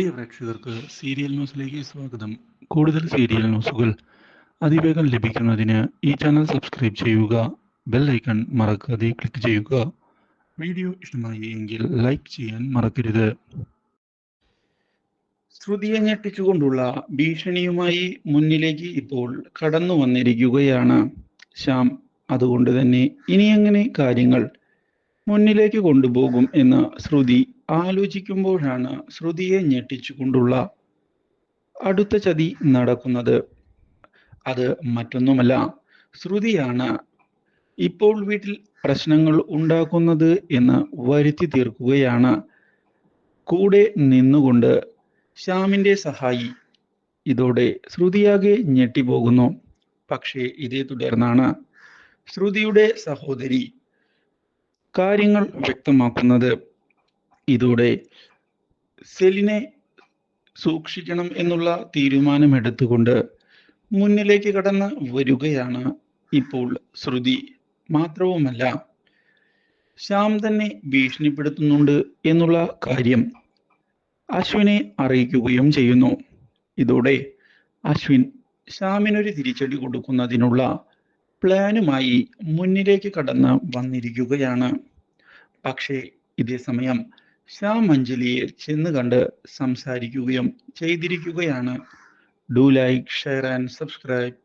പ്രിയ പ്രേക്ഷകർക്ക് സീരിയൽ ന്യൂസിലേക്ക് സ്വാഗതം. കൂടുതൽ സീരിയൽ ന്യൂസുകൾ അതിവേഗം ലഭിക്കുന്നതിന് ഈ ചാനൽ സബ്സ്ക്രൈബ് ചെയ്യുക ബെൽ ഐക്കൺ മറക്കാതെ ക്ലിക്ക് ചെയ്യുക. വീഡിയോ ഇഷ്ടമായി എങ്കിൽ ലൈക്ക് ചെയ്യാൻ മറക്കരുത്. ശ്രുതിയെ ഞെട്ടിച്ചുകൊണ്ടുള്ള ഭീഷണിയുമായി മുന്നിലേക്ക് ഇപ്പോൾ കടന്നു വന്നിരിക്കുകയാണ് ശ്യാം. അതുകൊണ്ട് തന്നെ ഇനി എങ്ങനെ കാര്യങ്ങൾ മുന്നിലേക്ക് കൊണ്ടുപോകും എന്ന് ശ്രുതി ആലോചിക്കുമ്പോഴാണ് ശ്രുതിയെ ഞെട്ടിച്ചുകൊണ്ടുള്ള അടുത്ത ചതി നടക്കുന്നത്. അത് മറ്റൊന്നുമല്ല. ശ്രുതിയാണ് ഇപ്പോൾ വീട്ടിൽ പ്രശ്നങ്ങൾ ഉണ്ടാക്കുന്നത് എന്ന് വരുത്തി തീർക്കുകയാണ്. കൂടെ നിന്നുകൊണ്ട് ശ്യാമിന്റെ സഹായി ഇതോടെ ശ്രുതിയാകെ ഞെട്ടിപ്പോകുന്നു. പക്ഷേ ഇതേ തുടർന്നാണ് ശ്രുതിയുടെ സഹോദരി കാര്യങ്ങൾ വ്യക്തമാക്കുന്നത്. ഇതോടെ സെലിനെ സൂക്ഷിക്കണം എന്നുള്ള തീരുമാനമെടുത്തുകൊണ്ട് മുന്നിലേക്ക് കടന്ന് വരികയാണ് ഇപ്പോൾ ശ്രുതി. മാത്രവുമല്ല ശ്യാം തന്നെ ഭീഷണിപ്പെടുത്തുന്നുണ്ട് എന്നുള്ള കാര്യം അശ്വിനെ അറിയിക്കുകയും ചെയ്യുന്നു. ഇതോടെ അശ്വിൻ ശ്യാമിനൊരു തിരിച്ചടി കൊടുക്കുന്നതിനുള്ള പ്ലാനുമായി മുന്നിലേക്ക് കടന്ന് വന്നിരിക്കുകയാണ്. പക്ഷേ ഇതേ സമയം ശ്യാം അഞ്ജലിയെ ചെന്ന് കണ്ട് സംസാരിക്കുകയും ചെയ്തിരിക്കുകയാണ്. Do like share and subscribe